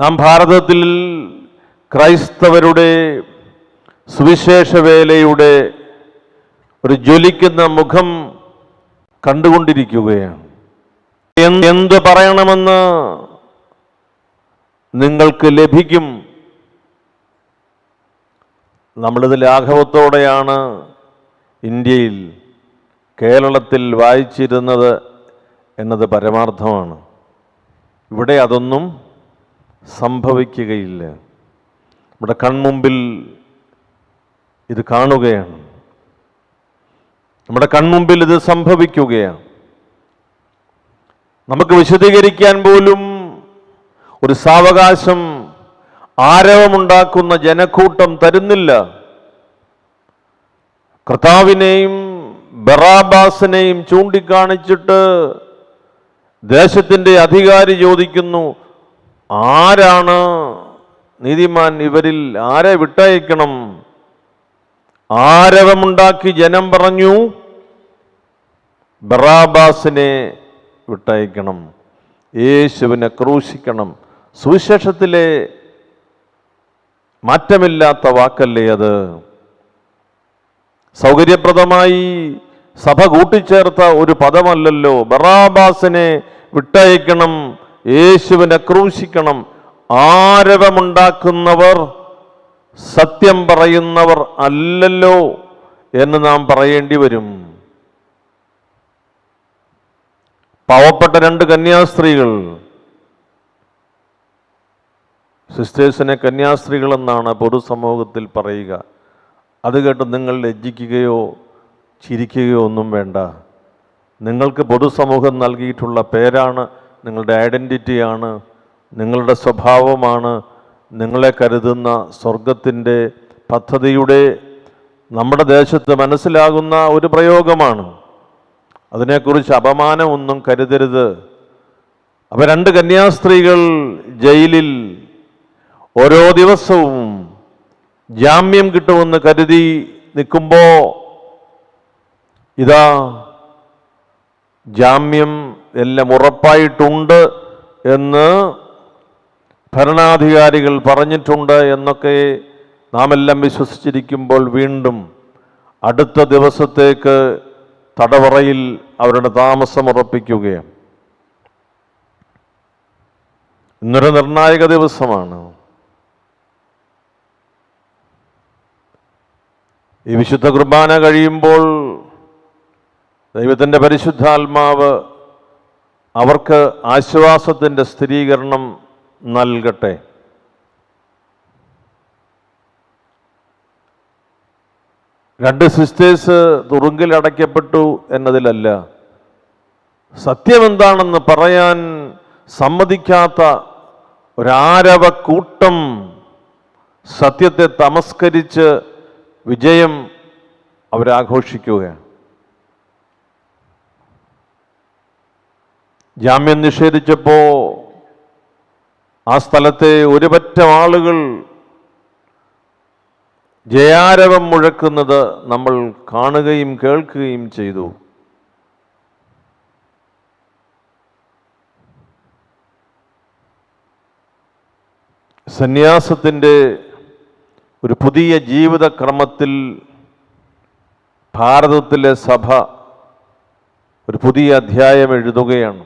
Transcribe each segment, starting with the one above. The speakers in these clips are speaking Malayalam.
നാം ഭാരതത്തിൽ ക്രൈസ്തവരുടെ സുവിശേഷ വേലയുടെ ഒരു ജ്വലിക്കുന്ന മുഖം കണ്ടുകൊണ്ടിരിക്കുകയാണ്. എന്ത് പറയണമെന്ന് നിങ്ങൾക്ക് ലഭിക്കും. നമ്മളിത് ലാഘവത്തോടെയാണ് ഇന്ത്യയിൽ കേരളത്തിൽ വായിച്ചിരുന്നത് എന്നത് പരമാർത്ഥമാണ്. ഇവിടെ അതൊന്നും സംഭവിക്കുകയില്ല. നമ്മുടെ കൺമുമ്പിൽ ഇത് കാണുകയാണ്. നമ്മുടെ കൺമുമ്പിൽ ഇത് സംഭവിക്കുകയാണ്. നമുക്ക് വിശദീകരിക്കാൻ പോലും ഒരു സാവകാശം ആരവമുണ്ടാക്കുന്ന ജനക്കൂട്ടം തരുന്നില്ല. കർത്താവിനെയും ബറാബാസിനെയും ചൂണ്ടിക്കാണിച്ചിട്ട് ദേശത്തിന്റെ അധികാരി ചോദിക്കുന്നു ആരാണ് നീതിമാൻ ഇവരിൽ? ആരെ വിട്ടയക്കണം? ആരവമുണ്ടാക്കി ജനം പറഞ്ഞു ബറാബാസിനെ വിട്ടയക്കണം യേശുവിനെ ക്രൂശിക്കണം. സുവിശേഷത്തിലെ മാറ്റമില്ലാത്ത വാക്കല്ലേ അത്? സൗകര്യപ്രദമായി സഭ കൂട്ടിച്ചേർത്ത ഒരു പദമല്ലല്ലോ. ബറാബാസിനെ വിട്ടയക്കണം. യേശുവിനെ ക്രൂശിക്കണം. ആരവമുണ്ടാക്കുന്നവർ സത്യം പറയുന്നവർ അല്ലല്ലോ എന്ന് നാം പറയേണ്ടി വരും. പാവപ്പെട്ട രണ്ട് കന്യാസ്ത്രീകൾ. സിസ്റ്റേഴ്സിനെ കന്യാസ്ത്രീകൾ എന്നാണ് പൊതുസമൂഹത്തിൽ പറയുക. അത് കേട്ട് നിങ്ങൾ ലജ്ജിക്കുകയോ ചിരിക്കുകയോ ഒന്നും വേണ്ട. നിങ്ങൾക്ക് പൊതുസമൂഹം നൽകിയിട്ടുള്ള പേരാണ് നിങ്ങളുടെ ഐഡന്റിറ്റിയാണ് നിങ്ങളുടെ സ്വഭാവമാണ് നിങ്ങളെ കരുതുന്ന സ്വർഗത്തിന്റെ പദ്ധതിയുടെ നമ്മുടെ ദേശത്ത് മനസ്സിലാകുന്ന ഒരു പ്രയോഗമാണ്. അതിനെക്കുറിച്ച് അപമാനമൊന്നും കരുതരുത്. അപ്പം രണ്ട് കന്യാസ്ത്രീകൾ ജയിലിൽ ഓരോ ദിവസവും ജാമ്യം കിട്ടുമെന്ന് കരുതി നിൽക്കുമ്പോൾ ഇതാ ജാമ്യം എല്ലാം ഉറപ്പായിട്ടുണ്ട് എന്ന് ഭരണാധികാരികൾ പറഞ്ഞിട്ടുണ്ട് എന്നൊക്കെ നാം എല്ലാം വിശ്വസിച്ചിരിക്കുമ്പോൾ വീണ്ടും അടുത്ത ദിവസത്തേക്ക് തടവറയിൽ അവരുടെ താമസം ഉറപ്പിക്കുകയാണ്. ഇന്നൊരു നിർണായക ദിവസമാണ്. ഈ വിശുദ്ധ കുർബാന കഴിയുമ്പോൾ ദൈവത്തിന്റെ പരിശുദ്ധാത്മാവ് അവർക്ക് ആശ്വാസത്തിന്റെ സ്ഥിരീകരണം നൽകട്ടെ. രണ്ട് സിസ്റ്റേഴ്സ് തുറുങ്കിൽ അടയ്ക്കപ്പെട്ടു എന്നതിലല്ല. സത്യമെന്താണെന്ന് പറയാൻ സമ്മതിക്കാത്ത ഒരാരവ കൂട്ടം സത്യത്തെ തമസ്കരിച്ച് വിജയം അവരാഘോഷിക്കുകയാണ്. ജാമ്യം നിഷേധിച്ചപ്പോ ആ സ്ഥലത്തെ ഒരുപറ്റം ആളുകൾ ജയാരവം മുഴക്കുന്നത് നമ്മൾ കാണുകയും കേൾക്കുകയും ചെയ്തു. സന്യാസത്തിന്റെ ഒരു പുതിയ ജീവിതക്രമത്തിൽ ഭാരതത്തിലെ സഭ ഒരു പുതിയ അധ്യായം എഴുതുകയാണ്.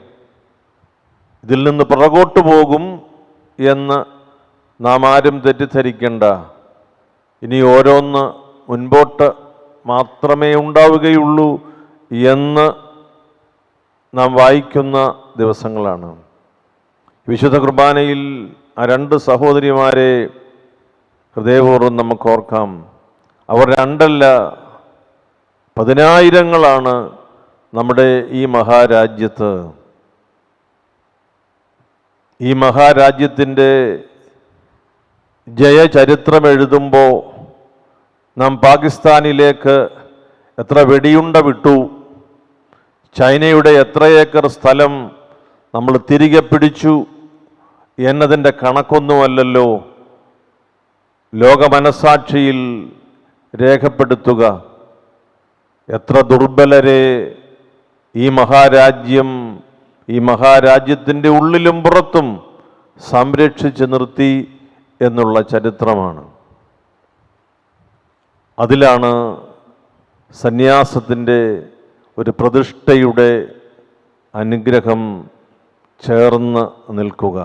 ഇതിൽ നിന്ന് പുറകോട്ട് പോകും എന്ന് നാം ആരും തെറ്റിദ്ധരിക്കേണ്ട. ഇനി ഓരോന്ന് മുൻപോട്ട് മാത്രമേ ഉണ്ടാവുകയുള്ളൂ എന്ന് നാം വായിക്കുന്ന ദിവസങ്ങളാണ്. വിശുദ്ധ കുർബാനയിൽ ആ രണ്ട് സഹോദരിമാരെ ഹൃദയപൂർവം നമുക്ക് ഓർക്കാം. അവർ രണ്ടല്ല പതിനായിരങ്ങളാണ് നമ്മുടെ ഈ മഹാരാജ്യത്ത്. ഈ മഹാരാജ്യത്തിന്റെ ജയചരിത്രം എഴുതുമ്പോൾ നാം പാകിസ്ഥാനിലേക്ക് എത്ര വെടിയുണ്ട വിട്ടു. ചൈനയുടെ എത്ര ഏക്കർ സ്ഥലം നമ്മൾ തിരികെ പിടിച്ചു എന്നതിന്റെ കണക്കൊന്നുമല്ലല്ലോ. ലോകമനസാക്ഷിയിൽ രേഖപ്പെടുത്തുക. എത്ര ദുർബലരെ ഈ മഹാരാജ്യം ഈ മഹാരാജ്യത്തിന്റെ ഉള്ളിലും പുറത്തും സംരക്ഷിച്ചു നിർത്തി എന്നുള്ള ചരിത്രമാണ്. അതിലാണ് സന്യാസത്തിന്റെ ഒരു പ്രതിഷ്ഠയുടെ അനുഗ്രഹം ചേർന്ന് നിൽക്കുക.